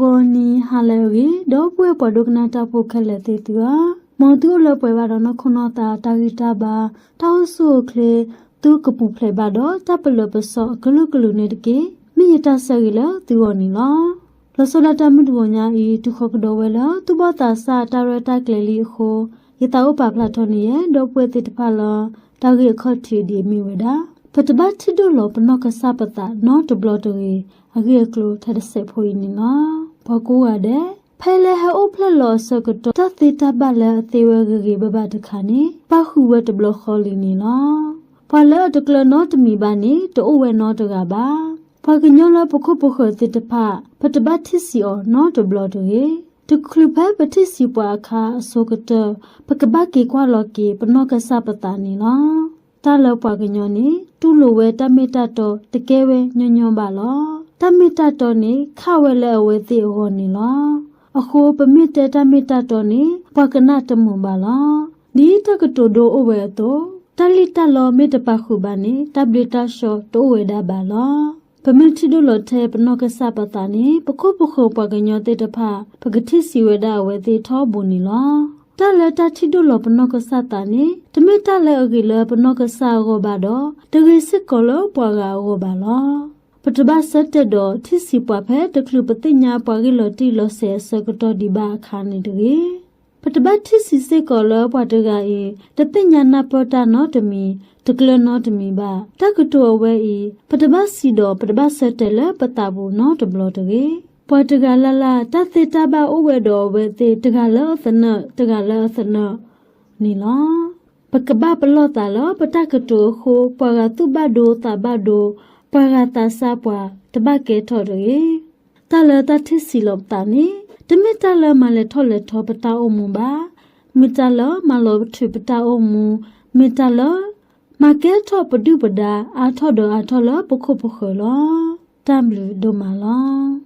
ဝနီဟာလေရီဒေါ်ပွဲပဒုကနာတာဖို့ခက်လက်သေးသူဟာမော်သူလပွဲပါတော့နခုနတာတာဂီတာဘာတောက်ဆုခလေသူကပူဖလေပါတော့တပ်ပလပစောဂလုဂလုနေတကေမိယတဆရီလသူဝနီလောလဆလတာမတူညာဤဒုခကတော်ဝဲလသူဘတာစာတာရတာကလေးလီခိုယတာဥပပလာထောနီရဲ့ဒေါ်ပွဲတိတဖလာတာဂီခော့တီဒီမီဝဒါပတပတ်ချီဒိုလောပနောကစပတာနော့တဘလတရီအဂေကလိုထက်ဆက်ဖွေးနေနော် ဘကူရတဲ့ဖဲလေဟအိုဖလလောစကတော့တသီတဘလအသေးဝဂေဘဘတခါနေပခုဝတဘလခေါ်လီနေနော်ဖလဲတကလနောတမီပါနေတိုးဝဲနောတကပါဖကညောလပခုပခုတိတဖပတပတ်ချစီအောနောတဘလတရီတခုလဖပတိစီပွားခါအစောကတပကပကေကွာလော်ကေပနောကစပတာနေနော်တာလောက်ပွားကညောနေတူလိုဝဲတမေတတော်တကယ်ပဲညွညွပါလော တမေတတော်နေခဝဲလဲအဝဲသေးဟောနေလောအခုပမေတတမေတတော်နေပကနာတမွန်ပါလောဒီတကတိုဒိုအဝဲတော့တလီတလောမေတပခုပါနေတဘလီတာရှောတိုဝဲဒါပါလောပမတိဒိုလထဲပနောကစပတာနေပခုပခုပကညောတေတဖပကတိစီဝဲဒါဝဲသေးထောဘူးနီလောတလဲတချီဒိုလပနောကစတာနေတမေတလဲအဂီလပနောကစရောပါတော့တဂိစစ်ကောလပွားကရောပါလော ပတဘာစတဲ့တော့ထိစီပွားဖဲတကလူပတိညာပွားကီလော်တီလော်ဆဲစကတော့ဒီဘာခါနေတကြီးပတဘာထိစီစစ်ကောလပွားတကအေတတိညာနာပတာနော်တမီတကလနော်တမီပါတကတောဝဲဤပတဘာစီတော့ပတဘာစတဲ့လဲပတာဘူးနော်တဘလတကြီးပွားတကလာလာတသေတဘာဥဝဲတော်ဝဲသေးတကလောသနတကလောသနနီလောပကပပလောတာလောပတကတိုခိုပရတုဘဒိုတဘဒို ပရတာစပွားတဘကေထော်ရေတလတသစီလောတာနေတမတလမလေထော်လေထောပတာအုံမဘာမတလမလောထွပတာအုံမမတလမကဲထောပဒုပဒါအာထော်ဒအာထော်လပခုပခလောတမ်ဘလူဒိုမာလော